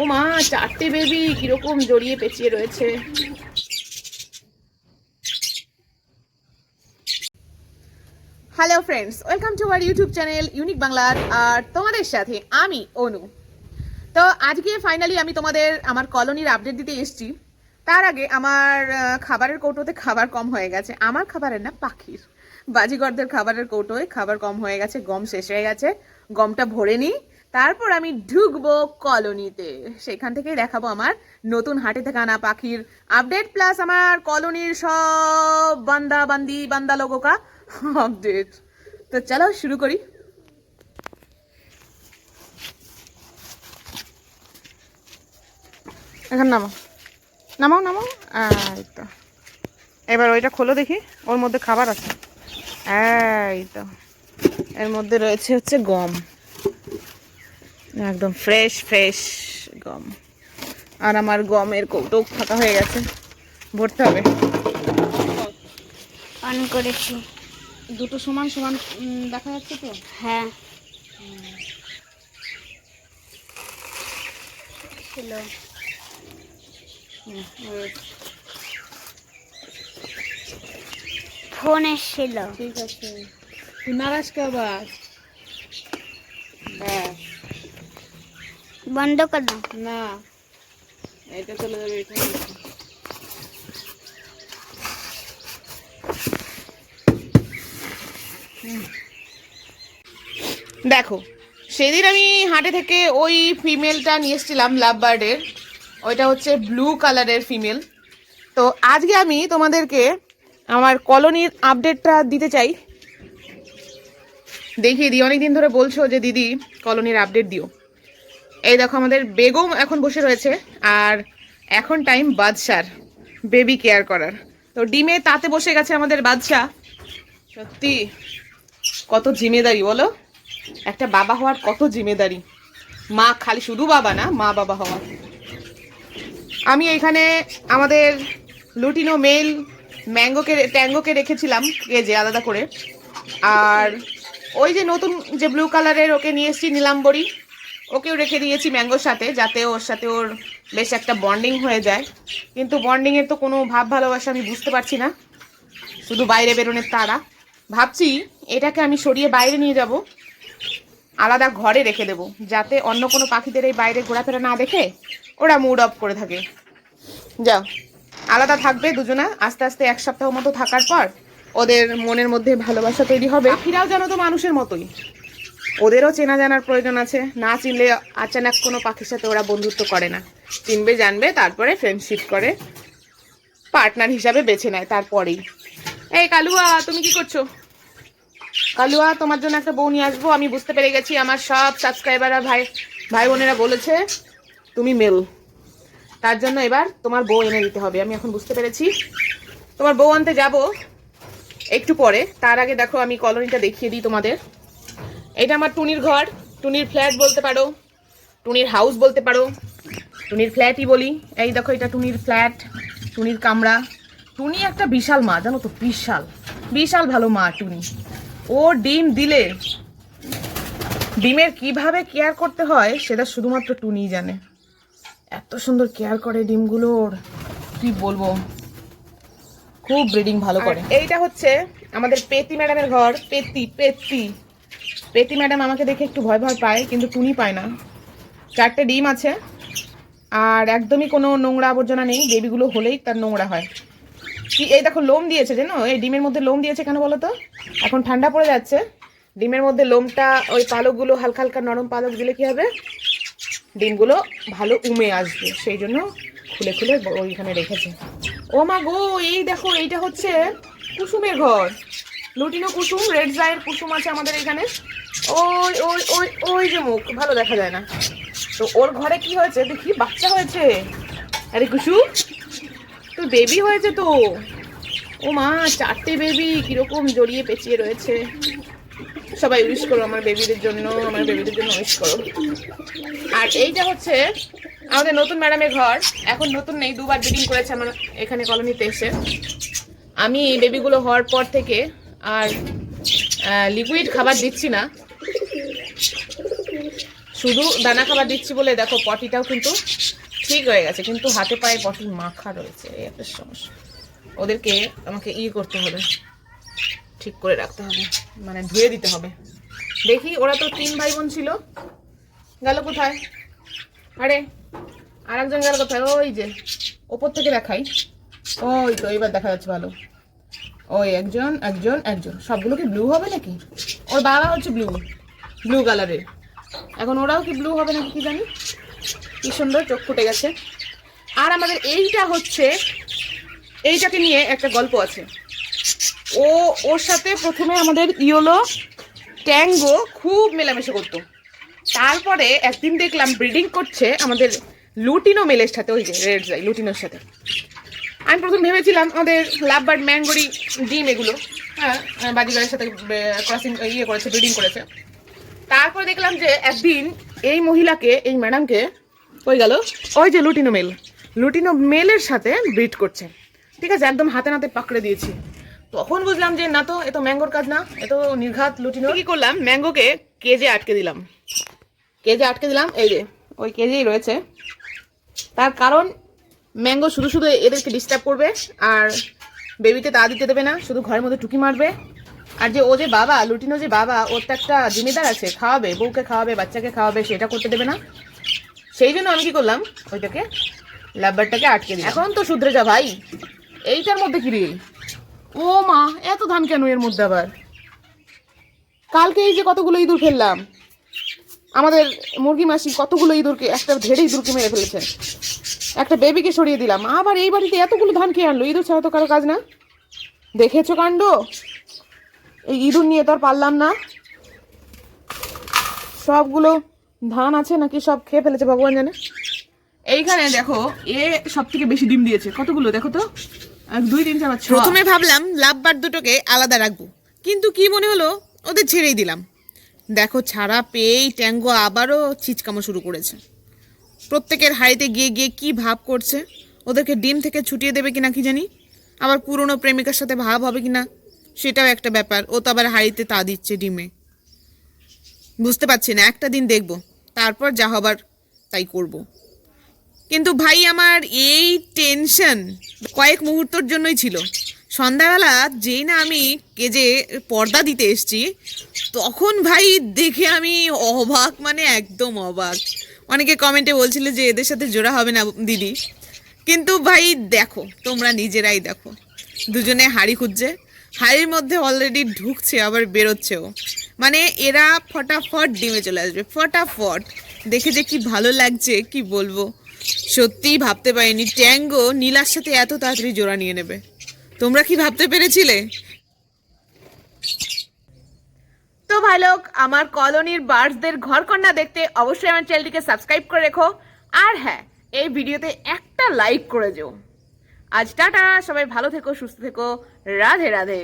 ও মা, চারটে বেবি কীরকম জড়িয়ে পেঁচিয়ে রয়েছে। Hello friends welcome to our YouTube channel Unique বাংলার আর তোমাদের সাথে আমি, অনু। তো আজকে ফাইনালি আমি তোমাদের আমার কলোনির আপডেট দিতে এসেছি। তার আগে আমার খাবারের কৌটোতে খাবার কম হয়ে গেছে। আমার খাবারের না পাখির। বাজিগরদের খাবারের কৌটোয় খাবার কম হয়ে গেছে, গম শেষ হয়ে গেছে। গমটা ভরে নিই। তারপর আমি ঢুকবো কলোনিতে। সেখান থেকেই দেখাবো আমার নতুন হাটে থেকে আনা পাখির আপডেট প্লাস আমার কলোনির সব বান্দা বান্দি, বান্দা লোগোকা আপডেট তো চলো শুরু করি। এখন নামাও নামাও নামাও এই তো। এবার ওইটা খোলো দেখি, ওর মধ্যে খাবার আছে। এই তো। এর মধ্যে রয়েছে হচ্ছে গম। একদম ফ্রেশ ফ্রেশ গম। আর আমার গমের কৌটো ফাঁকা হয়ে গেছে। ভরতে হবে। অন করেছি। দুটো সমান সমান দেখা যাচ্ছে তো? হ্যাঁ। ছিল। ফোন এসেছিল। ঠিক আছে। তুই নারাজ কে আবার ব্যাস বন্ধ করো না এটা চলে যাবে এটা দেখো সেদিন আমি হাটে থেকে ওই ফিমেলটা নিয়ে এসেছিলাম লাভ বার্ডের ওইটা হচ্ছে ব্লু কালারের ফিমেল। তো আজকে আমি তোমাদেরকে আমার কলোনির আপডেটটা দিতে চাই। দেখিয়ে দিই অনেকদিন ধরে বলছো যে দিদি কলোনির আপডেট দিও। এই দেখো আমাদের বেগম এখন বসে রয়েছে, আর এখন টাইম বাদশার বেবি কেয়ার করার। তো ডিমে তাতে বসে গেছে আমাদের বাদশা সত্যি, কত জিম্মেদারি, বলো? একটা বাবা হওয়ার কত জিম্মেদারি। মা খালি শুধু বাবা না, মা বাবা হওয়া। আমি এখানে আমাদের লুটিনো মেল ম্যাঙ্গোকে ট্যাঙ্গোকে রেখেছিলাম কেজে আলাদা করে। আর ওই যে নতুন যে ব্লু কালারের ওকে নিয়ে এসেছি নীলাম্বরী ওকেও রেখে দিয়েছি ম্যাঙ্গোর সাথে, যাতে ওর সাথে ওর বেশ একটা বন্ডিং হয়ে যায়। কিন্তু বন্ডিংয়ের তো কোনো ভাব ভালোবাসা আমি বুঝতে পারছি না। শুধু বাইরে বেরোনোর তারা ভাবছি এটাকে আমি সরিয়ে বাইরে নিয়ে যাব। আলাদা ঘরে রেখে দেবো, যাতে অন্য কোনো পাখিদের এই বাইরে ঘোরাফেরা না দেখে ওরা মুড অফ করে থাকে। যাও। আলাদা থাকবে দুজনা, আস্তে আস্তে এক সপ্তাহ মতো থাকার পর ওদের মনের মধ্যে ভালোবাসা তৈরি হবে। পাখিরাও যেন তো মানুষের মতোই। ওদেরও চেনা জানার প্রয়োজন আছে। না চিনলে আচানক কোনো পাখির সাথে ওরা বন্ধুত্ব করে না। চিনবে, জানবে, তারপরে ফ্রেন্ডশিপ করে। পার্টনার হিসাবে বেছে নেয় তারপরেই। এই কালুয়া, তুমি কি করছ? কালুয়া, তোমার জন্য একটা বউ নিয়ে আসব। আমি বুঝতে পেরে গেছি আমার সব সাবস্ক্রাইবাররা ভাই ভাই বোনেরা বলেছে, তুমি মেল তার জন্য এবার তোমার বউ এনে দিতে হবে। আমি এখন বুঝতে পেরেছি। তোমার বউ আনতে যাব একটু পরে। তার আগে দেখো, আমি কলোনিটা দেখিয়ে দিই তোমাদের। এটা আমার টুনির ঘর। টুনির ফ্ল্যাট বলতে পারো টুনির হাউস বলতে পারো টুনির ফ্ল্যাটই বলি। এই দেখো এটা টুনির ফ্ল্যাট টুনির কামরা। টুনি একটা বিশাল মা জানো তো বিশাল। বিশাল ভালো মা টুনি। ও ডিম দিলে ডিমের কীভাবে কেয়ার করতে হয় সেটা শুধুমাত্র টুনি জানে। এত সুন্দর কেয়ার করে ডিমগুলোর কি বলব? খুব ব্রিডিং ভালো করে। এইটা হচ্ছে আমাদের পেতি ম্যাডামের ঘর পেতি পেতি। পেতি ম্যাডাম আমাকে দেখে একটু ভয় ভয় পায়, কিন্তু টুনি পায় না। চারটে ডিম আছে, আর একদমই কোনো নোংরা আবর্জনা নেই বেবিগুলো হলেই তার নোংরা হয়। কি, এই দেখো লোম দিয়েছে জানো? এই ডিমের মধ্যে লোম দিয়েছে কেন বলো তো? এখন ঠান্ডা পড়ে যাচ্ছে। ডিমের মধ্যে লোমটা, ওই পালকগুলো, হালকা হালকা নরম পালক দিলে কী হবে? ডিমগুলো ভালো উমে আসবে, সেই জন্য খুলে খুলে ওইখানে রেখেছে। ও মা গো, এই দেখো, এইটা হচ্ছে কুসুমের ঘর। লুটিনো কুসুম, রেড জায়ের কুসুম আছে আমাদের এখানে। ওই ওই ওই ওই যে মুখ, ভালো দেখা যায় না। তো ওর ঘরে কি হয়েছে? দেখি, বাচ্চা হয়েছে? আরে কুসুম তো বেবি হয়েছে তো। ও মা, চারটে বেবি কীরকম জড়িয়ে পেঁচিয়ে রয়েছে। সবাই উইশ করো আমার বেবিদের জন্য, আমার বেবিদের জন্য উইশ করো। আর এইটা হচ্ছে আমাদের নতুন ম্যাডামের ঘর। এখন নতুন নেই, দুবার ব্রিডিং করেছে আমার এখানে কলোনিতে এসে। আমি এই বেবিগুলো হওয়ার পর থেকে আর লিকুইড খাবার দিচ্ছি না। শুধু দানা খাবার দিচ্ছি বলে দেখো পটিটাও কিন্তু ঠিক হয়ে গেছে, কিন্তু হাতে পায়ে পটি মাখা রয়েছে, এই একটা সমস্যা। ওদেরকে আমাকে ই করতে হবে, ঠিক করে রাখতে হবে মানে ধুয়ে দিতে হবে। দেখি, ওরা তো তিন ভাই বোন ছিল, গেল কোথায়? আরে আর একজন গেল কোথায়? ওই যে, ওপর থেকে দেখাই। ওই তো, এবার দেখা যাচ্ছে ভালো। ওই একজন একজন একজন। সবগুলো কি ব্লু হবে নাকি? ওর বাবা হচ্ছে ব্লু ব্লু কালারের এখন ওরাও কি ব্লু হবে নাকি কি জানি? কি সুন্দর চোখ ফুটে গেছে। আর আমাদের এইটা হচ্ছে, এইটাকে নিয়ে একটা গল্প আছে। ও, ওর সাথে প্রথমে আমাদের ইয়োলো ট্যাঙ্গো খুব মেলামেশা করতো। তারপরে একদিন দেখলাম ব্রিডিং করছে আমাদের লুটিনো মেলের সাথে, ওই যে রেড যাই লুটিনোর সাথে। আমি প্রথম ভেবেছিলাম আমাদের লাভবার্ড ম্যাঙ্গোরি ডিম এগুলো। হ্যাঁ বাজিগারের সাথে ক্রসিং ইয়ে করেছে ব্রিডিং করেছে। তারপর দেখলাম যে একদিন এই মহিলাকে, এই ম্যাডামকে ওই গেল? ওই যে লুটিনো মেল। লুটিনো মেলের সাথে ব্রিড করছে। ঠিক আছে, একদম হাতে নাতে পাকড়ে দিয়েছি। তখন বুঝলাম যে, না তো, এ তো ম্যাঙ্গোর কাজ না, এ তো নির্ঘাত লুটিনো কি করলাম? ম্যাঙ্গোকে কেজে আটকে দিলাম। কেজে আটকে দিলাম, এই যে, ওই কেজেই রয়েছে। তার কারণ ম্যাঙ্গো শুধু শুধু এদেরকে ডিস্টার্ব করবে, আর বেবিতে তা দিতে দেবে না, শুধু ঘরের মধ্যে টুকি মারবে। আর যে ও যে বাবা, লুটিনো যে বাবা, ওর তো একটা জিম্মেদার আছে, খাওয়াবে, বউকে খাওয়াবে, বাচ্চাকে খাওয়াবে সেটা করতে দেবে না। সেই জন্য আমি কি করলাম, ওইটাকে লাভবারটাকে আটকে দিই এখন তো শুধরে যা ভাই, এইটার মধ্যে কি রে? ও মা, এত ধান কেন এর মধ্যে আবার? কালকে এই যে কতগুলো ইঁদুর ফেললাম, আমাদের মুরগি মাসি কতগুলো ইঁদুরকে একটা ধেড়ে ইঁদুরকে মেরে ফেলেছে। একটা বেবিকে সরিয়ে দিলাম। আবার এই বাড়িতে এতগুলো ধান খেয়ে আনলো? ইঁদুর ছাড়া তো কারও কাজ না। দেখেছ কাণ্ড? এই ইঁদুর নিয়ে তো আর পারলাম না। সবগুলো ধান আছে নাকি সব খেয়ে ফেলেছে ভগবান জানে? এইখানে দেখো, এ সব থেকে বেশি ডিম দিয়েছে। কতগুলো দেখো তো? দুই, তিন, চার প্রথমে ভাবলাম লাভবার দুটোকে আলাদা রাখব। কিন্তু কি মনে হলো? ওদের ছেড়েই দিলাম। দেখো, ছাড়া পেয়েই ট্যাঙ্গো আবারও চিচকামো শুরু করেছে। প্রত্যেকের হাড়িতে গিয়ে গিয়ে কি ভাব করছে? ওদেরকে ডিম থেকে ছুটিয়ে দেবে কিনা কি জানি? আবার পুরনো প্রেমিকার সাথে ভাব হবে কিনা? সেটাও একটা ব্যাপার। ও তো আবার হাড়িতে তা দিচ্ছে ডিমে। বুঝতে পারছি না, একটা দিন দেখব। তারপর যা হবার তাই করব। কিন্তু ভাই, আমার এই টেনশন কয়েক মুহূর্তর জন্যই ছিল। সন্ধ্যাবেলা যেই না আমি কেজে পর্দা দিতে এসছি, তখন ভাই দেখে আমি অবাক মানে একদম অবাক। অনেকে কমেন্টে বলছিল যে এদের সাথে জোড়া হবে না দিদি। কিন্তু ভাই দেখো, তোমরা নিজেরাই দেখো। দুজনে হাড়ি খুঁজছে, হাড়ির মধ্যে অলরেডি ঢুকছে, আবার বেরোচ্ছেও। মানে এরা ফটাফট ডিমে চলে আসবে, ফটাফট। দেখে যে কি ভালো লাগছে, কি বলব? সত্যিই ভাবতে পারিনি। ট্যাঙ্গো নীলার সাথে এত তাড়াতাড়ি জোড়া নিয়ে নেবে। তোমরা কি ভাবতে পেরেছিলে? তো ভাই লোক, আমার কলোনির বার্ডসদের ঘর কন্যা দেখতে অবশ্যই আমার চ্যানেলটিকে সাবস্ক্রাইব করে রেখো। আর হ্যাঁ এই ভিডিওতে একটা লাইক করে যেও। আজ টাটা, সবাই ভালো থেকো, সুস্থ থেকো। রাধে রাধে।